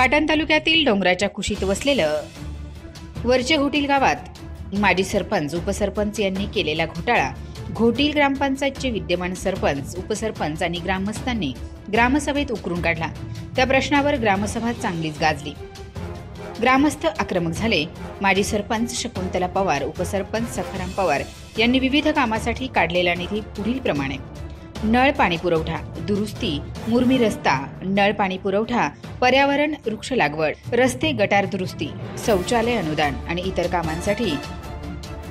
पाटण तालुक्यातील डोंगराच्या कुशीत वसलेलं वरचे घोटील गावात माजी सरपंच उपसरपंच यांनी केलेला घोटाळा घोटील ग्रामपंचायतचे विद्यमान सरपंच उपसरपंच आणि ग्रामस्थांनी ग्रामसभेत उकरून काढला. त्या प्रश्नावर ग्रामसभा चांगलीच गाजली. ग्रामस्थ आक्रमक झाले. माजी सरपंच शकुंतला पवार उपसरपंच सखाराम पवार यांनी विविध कामासाठी काढलेला निधी पुढील प्रमाणे नळ पाणी पुरवठा दुरुस्ती मुरमी रस्ता नळ पाणी पुरवठा पर्यावरण वृक्ष लागवड रस्ते गटार दुरुस्ती शौचालय अनुदान आणि इतर कामांसाठी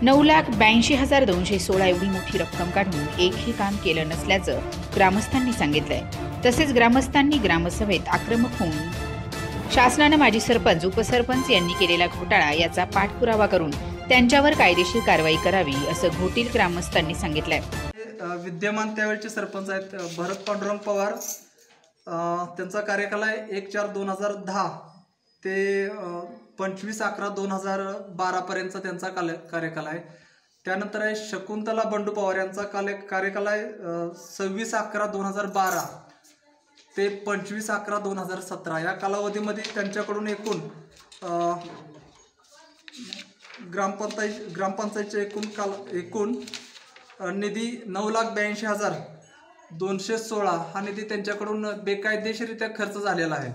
नऊ लाख ब्याऐंशी हजार दोनशे सोळा एवढी मोठी रक्कम काढून एकही काम केलं नसल्याचं ग्रामस्थांनी सांगितलंय. तसेच ग्रामस्थांनी ग्रामसभेत आक्रमक होऊन शासनानं माजी सरपंच उपसरपंच यांनी केलेला घोटाळा याचा पाठपुरावा करून त्यांच्यावर कायदेशीर कारवाई करावी असं घोटील ग्रामस्थांनी सांगितलंय. विद्यमान त्यावेळचे सरपंच आहेत भरत पांडुरंग पवार. त्यांचा कार्यकाल आहे एक चार दोन हजार दहा ते पंचवीस अकरा दोन हजार बारापर्यंतचा त्यांचा काल कार्यकाल आहे. त्यानंतर आहे शकुंतला बंडू पवार यांचा काल कार्यकाल आहे सव्वीस अकरा दोन हजार बारा ते पंचवीस अकरा दोन हजार सतरा. या कालावधीमध्ये त्यांच्याकडून एकूण ग्रामपंचायत ग्रामपंचायतचे एकूण काल एकूण निधी नऊ लाख ब्याऐंशी हजार दोनशे सोळा हा निधी त्यांच्याकडून बेकायदेशीरित्या खर्च झालेला आहे.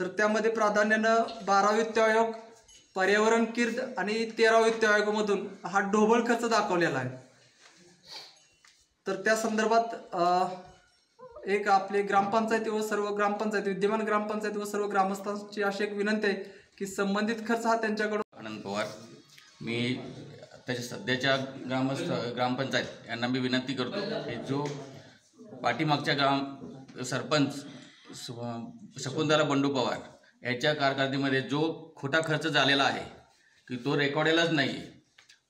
तर त्यामध्ये प्राधान्यानं बारा वित्त आयोग पर्यावरण कीर्द आणि तेरा वित्त आयोगामधून हा ढोबळ खर्च दाखवलेला आहे. तर त्या संदर्भात एक आपले ग्रामपंचायती व सर्व ग्रामपंचायत विद्यमान ग्रामपंचायत व सर्व ग्रामस्थांची अशी एक विनंती आहे की संबंधित खर्च हा त्यांच्याकडून आनंद पवार. मी तसे सध्याच्या ग्रामस्थ ग्रामपंचायत यांना मी विनंती करतो की जो पाठीमागच्या ग्राम सरपंच शकुंतला बंडू पवार याच्या कारकिर्दीमध्ये जो खोटा खर्च झालेला आहे की तो रेकॉर्डेलाच नाही आहे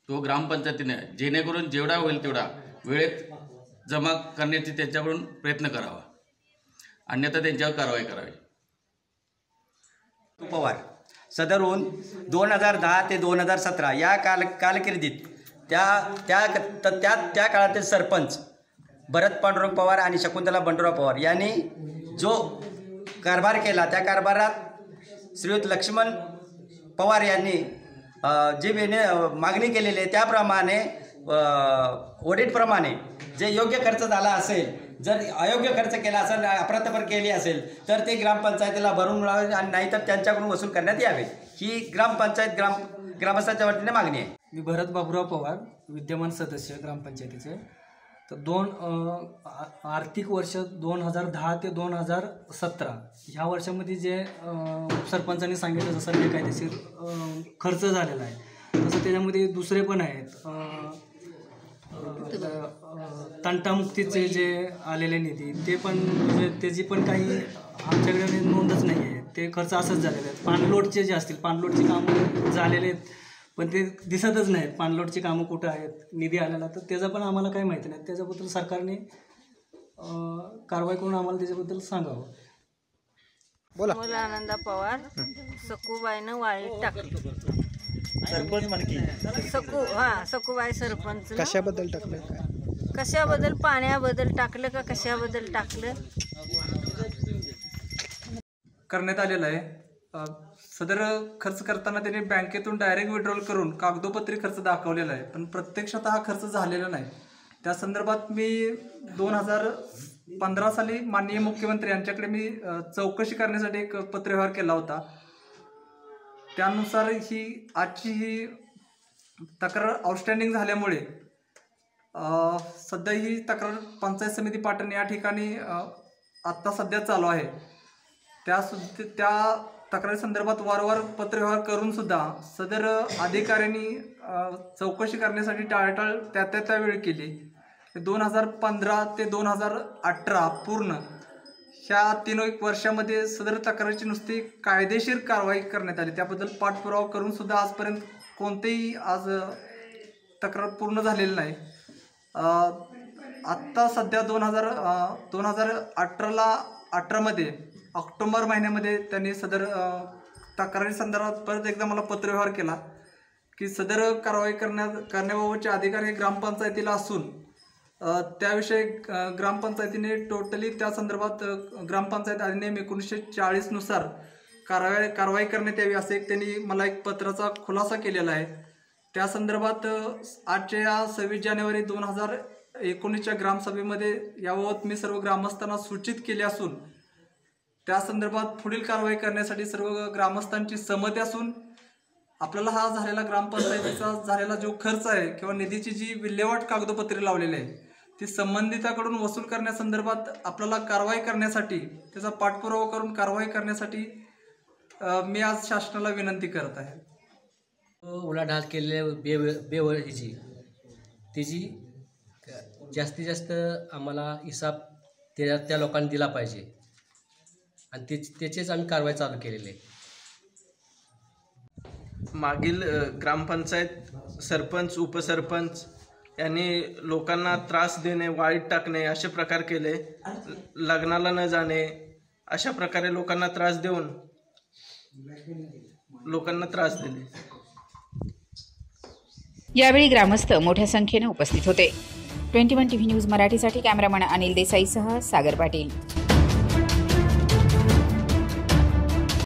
तो ग्रामपंचायतीने जेणेकरून जेवढा होईल तेवढा वेळेत जमा करण्याची त्यांच्याकडून प्रयत्न करावा. अन्यथा त्यांच्यावर कारवाई करावी. पवार सदरहून दोन हजार दहा ते दोन हजार सतरा या काल कालकिर्दीत त्या त्या त- त्या त्या काळातील सरपंच भरत पांडुरंग पवार आणि शकुंतला बंडुराव पवार यांनी जो कारभार केला त्या कारभारात श्रीयुत लक्ष्मण पवार यांनी जे जी विने मागणी केलेली आहे त्याप्रमाणे ऑडिटप्रमाणे जे योग्य खर्च झाला असेल जर अयोग्य खर्च केला असेल अप्रतपर केली असेल तर ते ग्रामपंचायतीला भरून मिळावे आणि नाहीतर त्यांच्याकडून वसूल करण्यात यावे. ही ग्रामपंचायत ग्राम ग्रामस्थांच्या वतीने मागणी आहे. मी भरत बाबुराव पवार विद्यमान सदस्य ग्रामपंचायतीचे. तर दोन आर्थिक वर्ष दोन हजार दहा ते दोन हजार सतरा. ह्या वर्षामध्ये जे सरपंचांनी सांगितलं जसं बेकायदेशीर खर्च झालेला आहे तसं त्याच्यामध्ये दुसरे पण आहेत. तंटामुक्तीचे जे आलेले निधी ते पण म्हणजे त्याची पण काही आमच्याकडे नोंदच नाही आहे. ते खर्च असंच झालेले आहेत. पाणलोटचे जे असतील पाणलोटचे कामं झालेले आहेत पण ते दिसतच नाहीत. पाणलोटची कामं कुठं आहेत निधी आलेला तर त्याचं पण आम्हाला काही माहिती नाही. त्याच्याबद्दल सरकारने अं, कारवाई करून आम्हाला त्याच्याबद्दल सांगावं. मुलं आनंदा पवार. सकूबाईनं वाळीत टाकली. सरपंच म्हणकी. सकू हा सकूबाई सरपंच कशाबद्दल टाकलं कशाबद्दल? पाण्याबद्दल टाकलं का कशाबद्दल टाकलं? करण्यात आलेला आहे. अ, सदर खर्च करताना त्यांनी बँकेतून डायरेक्ट विड्रॉल करून कागदोपत्री खर्च दाखवलेला आहे. पण प्रत्यक्षात हा खर्च झालेला नाही. त्या संदर्भात मी दोन हजार पंधरा साली माननीय मुख्यमंत्री यांच्याकडे मी अ, चौकशी करण्यासाठी एक पत्रव्यवहार केला होता. त्यानुसार ही आजची ही तक्रार आउटस्टँडिंग झाल्यामुळे सध्या ही तक्रार पंचायत समिती पाटण या ठिकाणी आत्ता सध्या चालू आहे. त्या सु त्या तक्रारी संदर्भात वारंवार पत्रव्यवहार करूनसुद्धा सदर अधिकाऱ्यांनी चौकशी करण्यासाठी टाळाटाळ त्या त्या त्यावेळी केली. दोन हजार पंधरा ते दोन हजार अठरा पूर्ण ह्या तीन एक वर्षामध्ये सदर तक्रारीची नुसती कायदेशीर कारवाई करण्यात आली. त्याबद्दल पाठपुरावा करून सुद्धा आजपर्यंत कोणतेही आज तक्रार पूर्ण झालेली नाही. आत्ता सध्या दोन हजार दोन हजार अठराला अठरामध्ये ऑक्टोंबर महिन्यामध्ये त्यांनी सदर तक्रारी संदर्भात परत एकदा मला पत्रव्यवहार केला की सदर कारवाई करण्यात करण्याबाबतचे अधिकार हे ग्रामपंचायतीला असून त्याविषयी ग्रामपंचायतीने टोटली त्या संदर्भात ग्रामपंचायत अधिनियम एकोणीसशे चाळीसनुसार कारवाई कारवाई करण्यात यावी असं एक त्यांनी मला एक पत्राचा खुलासा केलेला आहे. त्या संदर्भात आजच्या या सव्वीस जानेवारी दोन हजार एकोणीसच्या ग्रामसभेमध्ये याबाबत मी सर्व ग्रामस्थांना सूचित केले असून त्या संदर्भात पुढील कारवाई करण्यासाठी सर्व ग्रामस्थांची सहमती असून आपल्याला हा झालेला ग्रामपंचायतीचा झालेला जो खर्च आहे किंवा निधीची जी विल्हेवाट कागदोपत्रे लावलेली आहे ती संबंधिताकडून वसूल करण्यासंदर्भात आपल्याला कारवाई करण्यासाठी त्याचा पाठपुरावा करून कारवाई करण्यासाठी मी आज शासनाला विनंती करत आहे. उलाढाल केलेल्या बेव बेवळ ह्याची त्याची जास्तीत जास्त आम्हाला हिसाब त्या त्या लोकांनी दिला पाहिजे. आणि त्याची त्याचेच आम्ही कारवाई चालू केलेली आहे. मागील ग्रामपंचायत सरपंच उपसरपंच यांनी लोकांना त्रास देणे वाईट टाकणे असे प्रकार केले. लग्नाला न जाणे अशा प्रकारे लोकांना त्रास देऊन लोकांना त्रास दिले. यावेळी ग्रामस्थ मोठ्या संख्येने उपस्थित होते. ट्वेंटी वन टीव्ही न्यूज मराठीसाठी कॅमेरामॅन अनिल देसाईसह सागर पाटील.